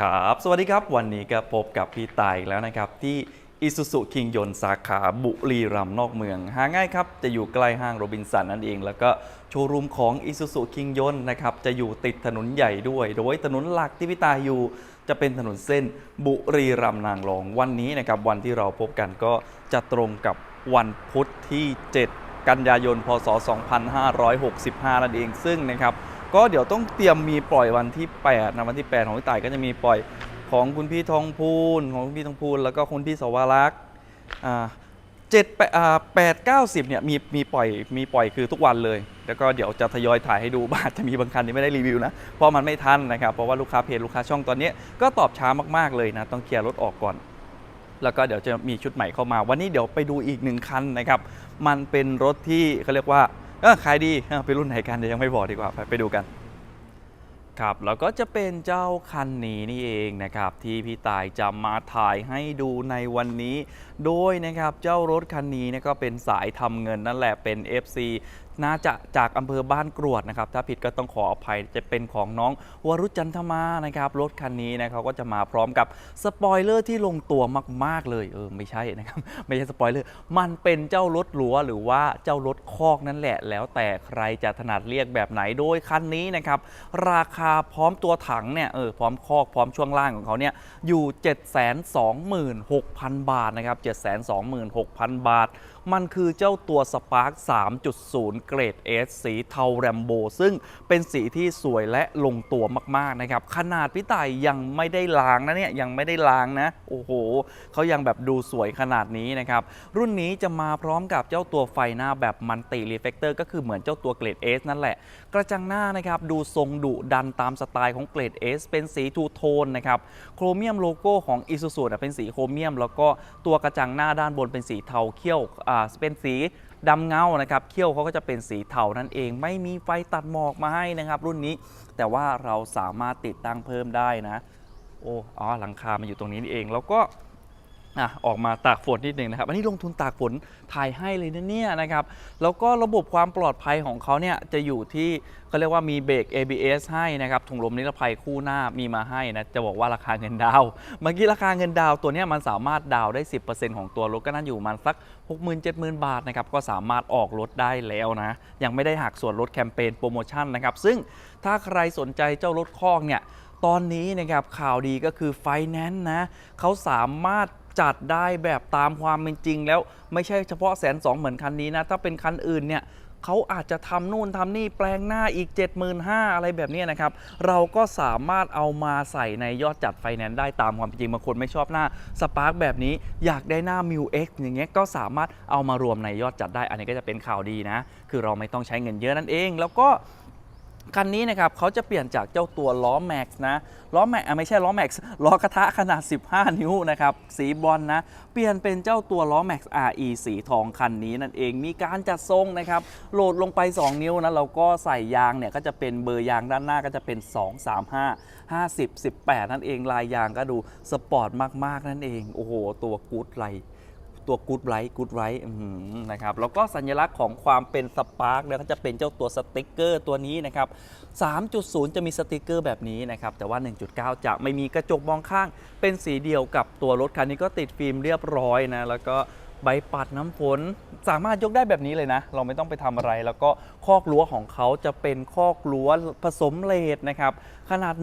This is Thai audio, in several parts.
ครับ สวัสดีครับ วันนี้ก็พบกับพี่ตายแล้วนะครับ ที่อิสุสุคิงยนสาขาบุรีรัมย์นอกเมือง หาง่ายครับ จะอยู่ใกล้ห้างโรบินสันนั่นเอง แล้วก็โชว์รูมของอิสุสุคิงยนนะครับ จะอยู่ติดถนนใหญ่ด้วย โดยถนนหลักที่พี่ตายอยู่ จะเป็นถนนเส้นบุรีรัมย์นางรอง วันนี้นะครับ วันที่เราพบกันก็จะตรงกับวันพุธที่ 7 กันยายน พศ 2565 นั่นเอง ซึ่งนะครับ ก็เดี๋ยวต้องเตรียมมีปล่อยวันที่8นะวันที่ 8 ของพี่ต่ายก็จะมีปล่อยของคุณพี่ทองพูนของคุณพี่ทองพูนแล้วก็คุณพี่สวรักษ์อ่าเจ็ดแปดเก้าสิบเนี่ยมีมีปล่อยมีปล่อยคือทุกวันเลย แล้วก็เดี๋ยวจะทยอยถ่ายให้ดูบ้างจะมีบางคันที่ไม่ได้รีวิวนะ เพราะมันไม่ทันนะครับ เพราะว่าลูกค้าเพจลูกค้าช่องตอนนี้ก็ตอบช้ามากๆเลยนะ ต้องเคลียร์รถออกก่อน แล้วก็เดี๋ยวจะมีชุดใหม่เข้ามา วันนี้เดี๋ยวไปดูอีกหนึ่งคันนะครับ มันเป็นรถที่เขาเรียกว่า ก็ขายดีเป็นรุ่นไหนกันเดี๋ยวยังไม่บอกดีกว่า ไปดูกันครับแล้วก็จะเป็นเจ้าคันนี้นี่เองนะครับที่พี่ตายจะมาถ่ายให้ดูในวันนี้ โดยนะครับเจ้ารถคันนี้นะก็เป็นสายทำเงินนั่นแหละเป็น FC น่าจะจากอำเภอบ้านกรวดนะครับ ถ้าผิดก็ต้องขออภัยจะเป็นของน้องวรุจันทมานะครับ รถคันนี้นะเขาก็จะมาพร้อมกับสปอยเลอร์ที่ลงตัวมาก ๆ เลย เออไม่ใช่นะครับ ไม่ใช่สปอยเลอร์ มันเป็นเจ้ารถหลัวหรือว่าเจ้ารถคอกนั่นแหละ แล้วแต่ใครจะถนัดเรียกแบบไหน โดยคันนี้นะครับ ราคาพร้อมตัวถังเนี่ย เออพร้อมคอกพร้อมช่วงล่างของเขาเนี่ยอยู่ 726,000 บาทนะครับ 726,000 บาท มันคือเจ้าตัว Spark 3.0 เกรด S สีเทาแรมโบซึ่งเป็นสีที่สวยและลงตัวมาก ๆ นะครับ ขนาดพี่ต่ายยังไม่ได้ล้างนะเนี่ย ยังไม่ได้ล้างนะ โอ้โหเขายังแบบดูสวยขนาดนี้นะครับ รุ่นนี้จะมาพร้อมกับเจ้าตัวไฟหน้าแบบมันติรีเฟกเตอร์ก็คือเหมือนเจ้าตัวเกรด S นั่นแหละ กระจังหน้านะครับดูทรงดุดันตามสไตล์ของเกรด S เป็นสีทูโทนนะครับโครเมียมโลโก้ของ i s u z u เป็นสีโครเมียม แล้วก็ตัวกระจังหน้าด้านบนเป็นสีเทาเขี้ยวเป็นสีดำเงานะครับเขี้ยวเขาก็จะเป็นสีเทานั่นเอง ไม่มีไฟตัดหมอกมาให้นะครับ รุ่นนี้แต่ว่าเราสามารถติดตั้งเพิ่มได้นะ โอ้อ๋อหลังคามันอยู่ตรงนี้นี่เอง แล้วก็ อะออกมาตากฝนนิดหนึ่งนะครับ อันนี้ลงทุนตากฝนถ่ายให้เลยนะเนี่ยนะครับ แล้วก็ระบบความปลอดภัยของเขาเนี่ยจะอยู่ที่เขาเรียกว่ามีเบรก ABS ให้นะครับถุงลมนิรภัยคู่หน้ามีมาให้นะ จะบอกว่าราคาเงินดาว เมื่อกี้ราคาเงินดาวตัวนี้มันสามารถดาวน์ได้ 10%ของตัวรถก็น่าอยู่มันสัก 60,000 70,000 บาทนะครับ ก็สามารถออกรถได้แล้วนะ ยังไม่ได้หักส่วนลดแคมเปญโปรโมชั่นนะครับ ซึ่งถ้าใครสนใจเจ้ารถคอกเนี่ยตอนนี้นะครับข่าวดีก็คือไฟแนนซ์นะเขาสามารถ จัดได้แบบตามความเป็นจริง แล้วไม่ใช่เฉพาะแสนสองเหมือนคันนี้นะ ถ้าเป็นคันอื่นเนี่ยเขาอาจจะทำนู่นทำนี่แปลงหน้าอีก 75,000อะไรแบบนี้นะครับ เราก็สามารถเอามาใส่ในยอดจัดไฟแนนซ์ได้ตามความเป็นจริงบางคนไม่ชอบหน้าสปาร์กแบบนี้อยากได้หน้า m ิว X อย่างเงี้ยก็สามารถเอามารวมในยอดจัดได้ อันนี้ก็จะเป็นข่าวดีนะ คือเราไม่ต้องใช้เงินเยอะนั่นเอง แล้วก็ คันนี้นะครับเขาจะเปลี่ยนจากเจ้าตัวล้อแม็กซ์นะล้อแม็กซ์ไม่ใช่ล้อแม็กซ์ล้อกระทะขนาด 15 นิ้วนะครับสีบอลนะเปลี่ยนเป็นเจ้าตัวล้อแม็กซ์ RE สีทองคันนี้นั่นเองมีการจัดทรงนะครับโหลดลงไป 2 นิ้วนะเราก็ใส่ยางเนี่ยก็จะเป็นเบอร์ยางด้านหน้าก็จะเป็น 2 3 5 50 18 นั่นเองลายยางก็ดูสปอร์ตมากๆนั่นเองโอ้โหตัวกู๊ดไล ตัวกู๊ดไ g ท์กู๊ดไ g ท์นะครับแล้วก็สัญลักษณ์ของความเป็นสปาร์กเนี่ยก็จะเป็นเจ้าตัวสติกเกอร์ตัวนี้นะครับ 3.0 จะมีสติกเกอร์แบบนี้นะครับ แต่ว่า 1.9 จะไม่มีกระจกมองข้าง เป็นสีเดียวกับตัวรถคันนี้ก็ติดฟิล์มเรียบร้อยนะ แล้วก็ใบปัดน้ำฝนสามารถยกได้แบบนี้เลยนะ เราไม่ต้องไปทำอะไร แล้วก็คอกรั้วของเขาจะเป็นคอกรั้วผสมเลดนะครับ ขนาด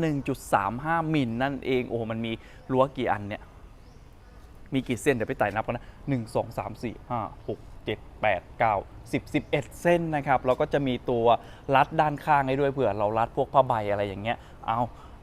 1.35 มิลนั่นเอง โอ้มันมีรั้วกี่อันเนี่ย มีกี่เส้นเดี๋ยวไปไต่นับกันนะหนึ่งสองสามสี่ห้าหกเจ็ดแปดเก้าสิบสิบเอ็ดเส้นนะครับแล้วก็จะมีตัวรัดด้านข้างให้ด้วยเผื่อเรารัดพวกผ้าใบอะไรอย่างเงี้ยเอา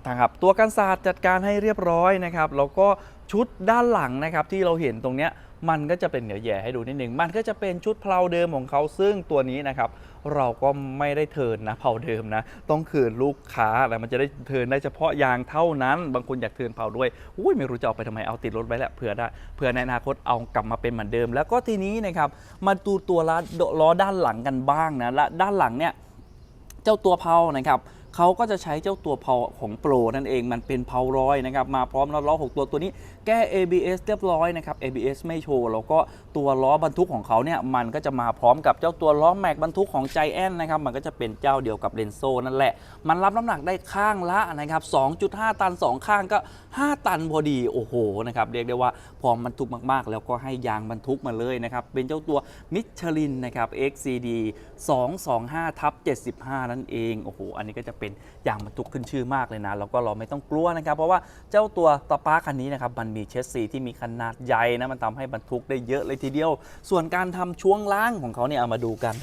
นะครับตัวกันศาสตร์จัดการให้เรียบร้อยนะครับแล้วก็ชุดด้านหลังนะครับที่เราเห็นตรงเนี้ยมันก็จะเป็นเดี๋ยวแย่ให้ดูนิดนึง มันก็จะเป็นชุดเพลาเดิมของเขาซึ่งตัวนี้นะครับ เราก็ไม่ได้เทินนะเผาเดิมนะ ต้องคืนลูกค้าแล้วมันจะได้เทินได้เฉพาะยางเท่านั้น บางคนอยากเทินเผาด้วยอุ้ยไม่รู้จะเอาไปทำไมเอาติดรถไว้แหละเผื่อได้เผื่อในอนาคตเอากลับมาเป็นเหมือนเดิม แล้วก็ทีนี้นะครับมาดูตัวล้อล้อด้านหลังกันบ้างนะและด้านหลังเนี่ยเจ้าตัวเพานะครับ เขาก็จะใช้เจ้าตัวเพาของโปรนั่นเองมันเป็นเพาร้อยนะครับมาพร้อมล้อหกตัวตัวนี้แก้ ABS เรียบร้อยนะครับ ABS ไม่โชว์แล้วก็ตัวล้อบรรทุกของเขาเนี่ยมันก็จะมาพร้อมกับเจ้าตัวล้อแม็กบรรทุกของใจแอนนะครับมันก็จะเป็นเจ้าเดียวกับเรนโซนั่นแหละ มันรับน้ำหนักได้ข้างละนะครับ 2.5 ตัน 2 ข้างก็ 5 ตันพอดีโอ้โหนะครับเรียกได้ว่าพร้อมบรรทุกมากๆ แล้วก็ให้ยางบรรทุกมาเลยนะครับเป็นเจ้าตัวมิชลินนะครับ XCD 225ทับ75 นั่นเองโอ้โหอันนี้ก็จะเป็นยางบรรทุกขึ้นชื่อมากเลยนะ แล้วก็เราไม่ต้องกลัวนะครับ เพราะว่าเจ้าตัวตะปาคันนี้นะครับ มันมีเชสซีที่มีขนาดใหญ่นะ มันทำให้บรรทุกได้เยอะเลยทีเดียว ส่วนการทำช่วงล่างของเขาเนี่ยเอามาดูกัน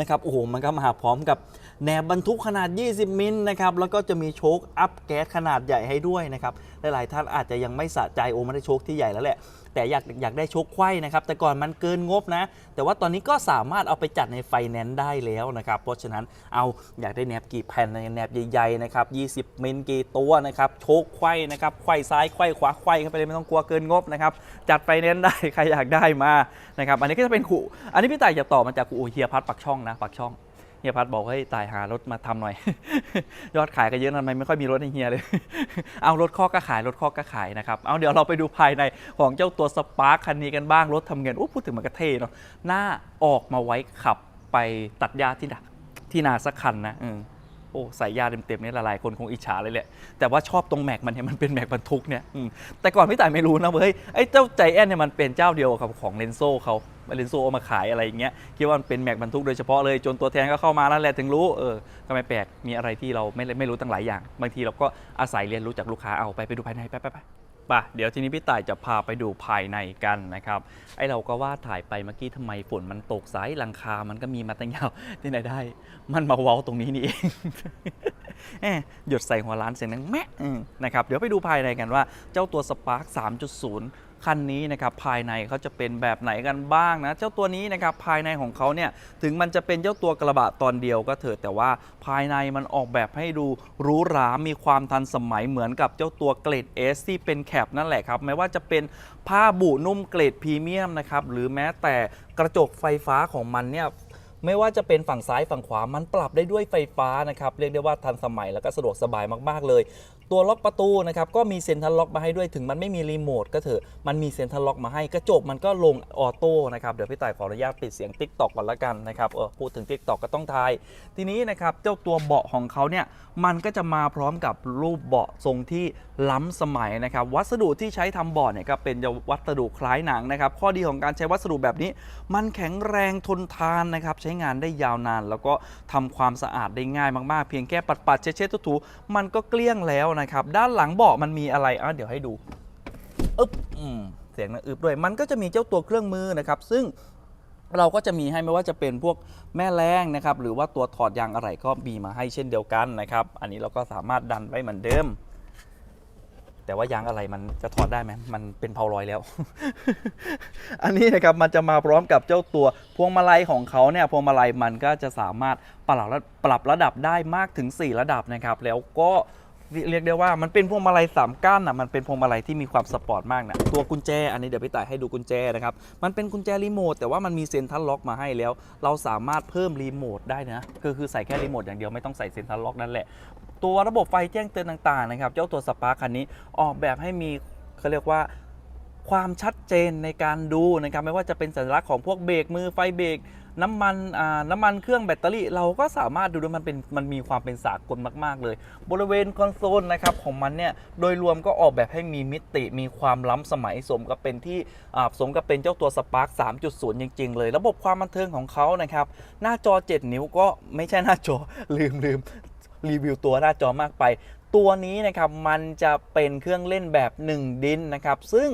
นะครับ โอ้โห มันก็มาพร้อมกับแหนบบรรทุกขนาด 20 มิลนะครับ แล้วก็จะมีโชคอัพแก๊สขนาดใหญ่ให้ด้วยนะครับ หลายๆท่านอาจจะยังไม่สะใจโอ้ไม่ได้โชคที่ใหญ่แล้วแหละ แต่อยากอยากได้โชคไขว้นะครับ แต่ก่อนมันเกินงบนะ แต่ว่าตอนนี้ก็สามารถเอาไปจัดในไฟแนนซ์ได้แล้วนะครับ เพราะฉะนั้นเอาอยากได้แนบกี่แผ่นแนบใหญ่ๆนะครับ20มิลกี่ตัวนะครับโชคไขว้นะครับไขว้ซ้ายไขว้ขวาไขว้เข้าไปเลยไม่ต้องกลัวเกินงบนะครับจัดไฟแนนซ์ได้ใครอยากได้มานะครับอันนี้ก็จะเป็นขู่อันนี้พี่ต่ายจะต่อมาจากขู่เฮียพัดปักช่องนะปักช่อง เฮียพัดบอกให้ตายหารถมาทำหน่อย ยอดขายก็เยอะนะทำไมไม่ค่อยมีรถให้เฮียเลย เอารถข้อกก็ขายรถข้อกก็ขายนะครับ เอาเดี๋ยวเราไปดูภายในของเจ้าตัวสปาร์คคันนี้กันบ้างรถทำเงินโอ้พูดถึงมันก็เท่เนาะหน้าออกมาไว้ขับไปตัดหญ้าที่นาที่นาสักคันนะอโอ้ใส่ยาเต็มๆนี่ลหลายคนคงอิจฉาเลยแหละ แต่ว่าชอบตรงแม็กมันเนี่ยมันเป็นแม็กบรรทุกเนี่ยแต่ก่อนพี่ต่ายไม่รู้นะเว้ยไอ้เจ้าใจแอนเนี่ยมันเป็นเจ้าเดียวกับของเลนโซเขา เลนโซเอามาขายอะไรอย่างเงี้ยคิดว่ามันเป็นแม็กบรรทุกโดยเฉพาะเลยจนตัวแทนก็เข้ามานั่นแหละถึงรู้เออก็ไม่แปลกมีอะไรที่เราไม่ไม่รู้ตั้งหลายอย่าง บางทีเราก็อาศัยเรียนรู้จากลูกค้าเอาไปไปดูภายในไปไปไปป่ะเดี๋ยวทีนี้พี่ต่ายจะพาไปดูภายในกันนะครับไอเราก็ว่าถ่ายไปเมื่อกี้ทำไมฝนมันตกสายหลังคา มันก็มีมาตั้งยาวที่ไหนได้ มันมาเว้าตรงนี้นี่เองแหมหยดใส่หัวร้านเสียงดังแมะนะครับเดี๋ยวไปดูภายในกันว่าเจ้าตัว Spark 3.0 คันนี้นะครับภายในเขาจะเป็นแบบไหนกันบ้างนะเจ้าตัวนี้นะครับภายในของเขาเนี่ยถึงมันจะเป็นเจ้าตัวกระบะตอนเดียวก็เถิดแต่ว่าภายในมันออกแบบให้ดูหรูหรา มีความทันสมัยเหมือนกับเจ้าตัวเกรด S ที่เป็นแคปนั่นแหละครับไม่ว่าจะเป็นผ้าบุนุ่มเกรดพรีเมียมนะครับหรือแม้แต่กระจกไฟฟ้าของมันเนี่ยไม่ว่าจะเป็นฝั่งซ้ายฝั่งขวามันปรับได้ด้วยไฟฟ้านะครับ เรียกได้ว่าทันสมัยแล้วก็สะดวกสบายมาก ๆ เลย ตัวล็อกประตูนะครับก็มีเซ็นทรัลล็อกมาให้ด้วยถึงมันไม่มีรีโมทก็เถอะมันมีเซ็นทรัลล็อกมาให้กระจกมันก็ลงออโต้นะครับเดี๋ยวพี่ต่ายขออนุญาตปิดเสียง t ิ k t o k ก่อนละกันนะครับเออพูดถึง t ิ k t o k ก็ต้องทาย ทีนี้นะครับเจ้าตัวเบาะของเขาเนี่ยมันก็จะมาพร้อมกับรูปเบาะทรงที่ล้ำสมัยนะครับวัสดุที่ใช้ทำเบาะเนี่ยก็เป็นวัสดุคล้ายหนังนะครับข้อดีของการใช้วัสดุแบบนี้ มันแข็งแรงทนทานนะครับใช้งานได้ยาวนาน แล้วก็ทำความสะอาดได้ง่ายมากๆ เพียงแค่ปัดๆเช็ดๆถูๆมันก็เกลี้ยงแล้วนะครับ ด้านหลังเบาะมันมีอะไรอะเดี๋ยวให้ดูอึ๊บอืมเสียงนะอึ๊บด้วย มันก็จะมีเจ้าตัวเครื่องมือนะครับ ซึ่งเราก็จะมีให้ไม่ว่าจะเป็นพวกแม่แรงนะครับ หรือว่าตัวถอดยางอะไรก็มีมาให้เช่นเดียวกันนะครับ อันนี้เราก็สามารถดันไว้เหมือนเดิม แต่ว่ายางอะไรมันจะถอดได้ไหมมันเป็นเพาลอยแล้ว อันนี้นะครับมันจะมาพร้อมกับเจ้าตัวพวงมาลัยของเขาเนี่ยพวงมาลัยมันก็จะสามารถปรับระปรับระดับได้มากถึง 4 ระดับนะครับ แล้วก็ เรียกได้ว่ามันเป็นพวงมาลัยสามก้านอะมันเป็นพวงมาลัยที่มีความสปอร์ตมากนะตัวกุญแจ อันนี้เดี๋ยวพี่ต่ายให้ดูกุญแจนะครับมันเป็นกุญแจรีโมทแต่ว่ามันมีเซ็นทรัลล็อกมาให้แล้ว เราสามารถเพิ่มรีโมทได้นะคือคือใส่แค่รีโมทอย่างเดียวไม่ต้องใส่เซ็นทรัลล็อกนั่นแหละ ตัวระบบไฟแจ้งเตือนต่างๆนะครับเจ้าตัวสปาร์คคันนี้ออกแบบให้มีเขาเรียกว่าความชัดเจนในการดูนะครับไม่ว่าจะเป็นสัญลักษณ์ของพวกเบรกมือไฟเบรก น้ำมันอ่าน้ำมันเครื่องแบตเตอรี่ เราก็สามารถดูด้วยมันเป็นมันมีความเป็นสากลมาก ๆ เลย บริเวณคอนโซลนะครับของมันเนี่ยโดยรวมก็ออกแบบให้มีมิติมีความล้ำสมัยสมกับเป็นที่อ่าสมกับเป็นเจ้าตัว Spark 3.0 จริง ๆ เลย ระบบความบันเทิงของเขานะครับหน้าจอ 7 นิ้วก็ไม่ใช่หน้าจอลืมลืมรีวิวตัวหน้าจอมากไปตัวนี้นะครับมันจะเป็นเครื่องเล่นแบบ 1 ดินนะครับ ซึ่ง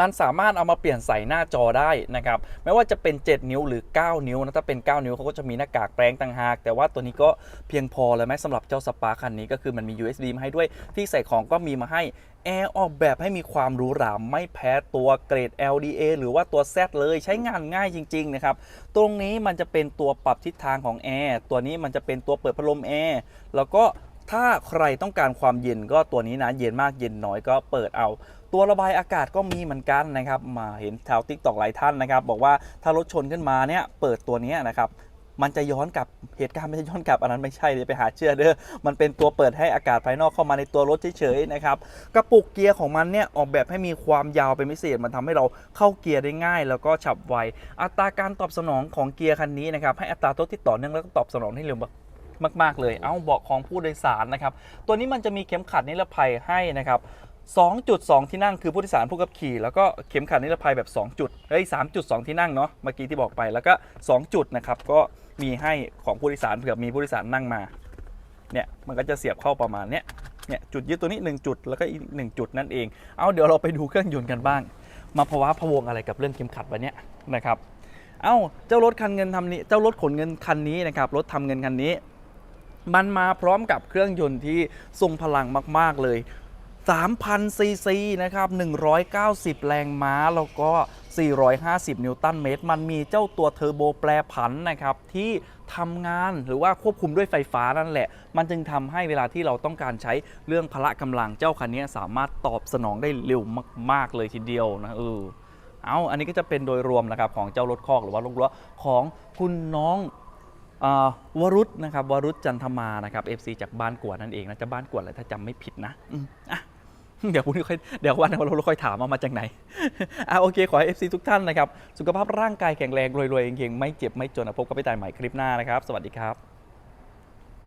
มันสามารถเอามาเปลี่ยนใส่หน้าจอได้นะครับไม่ว่าจะเป็น 7 นิ้วหรือ 9 นิ้วนะถ้าเป็น 9 นิ้วเขาก็จะมีหน้ากากแปลงต่างหาก แต่ว่าตัวนี้ก็เพียงพอเลยไหมสำหรับเจ้าสปาคันนี้ก็คือมันมี USB มาให้ด้วยที่ใส่ของก็มีมาให้แอร์ออกแบบให้มีความหรูหราไม่แพ้ตัวเกรด LDA หรือว่าตัว Z เลยใช้งานง่ายจริง ๆ นะครับ ตรงนี้มันจะเป็นตัวปรับทิศทางของแอร์ตัวนี้มันจะเป็นตัวเปิดพัดลมแอร์แล้วก็ถ้าใครต้องการความเย็นก็ตัวนี้นะ เย็นมากเย็นน้อยก็เปิดเอา ตัวระบายอากาศก็มีเหมือนกันนะครับมาเห็นแถวติ๊กตอกหลายท่านนะครับ บอกว่าถ้ารถชนขึ้นมาเนี่ยเปิดตัวนี้นะครับมันจะย้อนกลับเหตุการณ์ไม่ใช่ย้อนกลับอันนั้นไม่ใช่เลยไปหาเชื่อเด้อมันเป็นตัวเปิดให้อากาศภายนอกเข้ามาในตัวรถเฉยๆนะครับกระปุกเกียร์ของมันเนี่ยออกแบบให้มีความยาวเป็นพิเศษมันทำให้เราเข้าเกียร์ได้ง่าย แล้วก็ฉับไว อัตราการตอบสนองของเกียร์คันนี้นะครับให้อัตราโต้ที่ต่อเนื่องแล้วก็ตอบสนองได้เร็วมากๆเลย เอาเบาะของผู้โดยสารนะครับตัวนี้มันจะมีเข็มขัดนิรภัยให้นะครับ 2.2 ที่นั่งคือผู้โดยสารผู้ขับขี่ แล้วก็เข็มขัดนิรภัยแบบ 2 จุดเฮ้ย3.2 ที่นั่งเนาะเมื่อกี้ที่บอกไปแล้วก็ 2 จุดนะครับก็มีให้ของผู้โดยสารเผื่อมีผู้โดยสารนั่งมาเนี่ยมันก็จะเสียบเข้าประมาณเนี้ยเนี่ยจุดยึดตัวนี้ 1 จุดแล้วก็อีก 1 จุดนั่นเอง เอาเดี๋ยวเราไปดูเครื่องยนต์กันบ้าง มาภาวะพะวงอะไรกับเรื่องเข็มขัดวันเนี้ยนะครับเอ้าเจ้ารถคันเงินทำนี้เจ้ารถขนเงินคันนี้นะครับรถทำเงินคันนี้ มันมาพร้อมกับเครื่องยนต์ที่ทรงพลังมาก ๆเลย 3,000ซีซีนะครับ 190 แรงม้าแล้วก็ 450 นิวตันเมตร มันมีเจ้าตัวเทอร์โบแปรผันนะครับ ที่ทำงานหรือว่าควบคุมด้วยไฟฟ้านั่นแหละ มันจึงทำให้เวลาที่เราต้องการใช้เรื่องพละกำลังเจ้าคันนี้สามารถตอบสนองได้เร็วมาก ๆ เลยทีเดียวนะเออเอาอันนี้ก็จะเป็นโดยรวมนะครับของเจ้ารถคอกหรือว่ารถรั้วของคุณน้องอ่าวรุษนะครับวรุษจันทมานะครับ FC จากบ้านกวดนั่นเองนะจะบ้านกวดอะไรถ้าจำไม่ผิดนะอะ เดี๋ยวคุณค่อยเดี๋ยววันนี้เราค่อยถามว่ามาจากไหนอะโอเคขอให้ FC ทุกท่านนะครับ สุขภาพร่างกายแข็งแรงรวยๆเองๆไม่เจ็บไม่จนนะพบกันไปใหม่คลิปหน้านะครับ สวัสดีครับ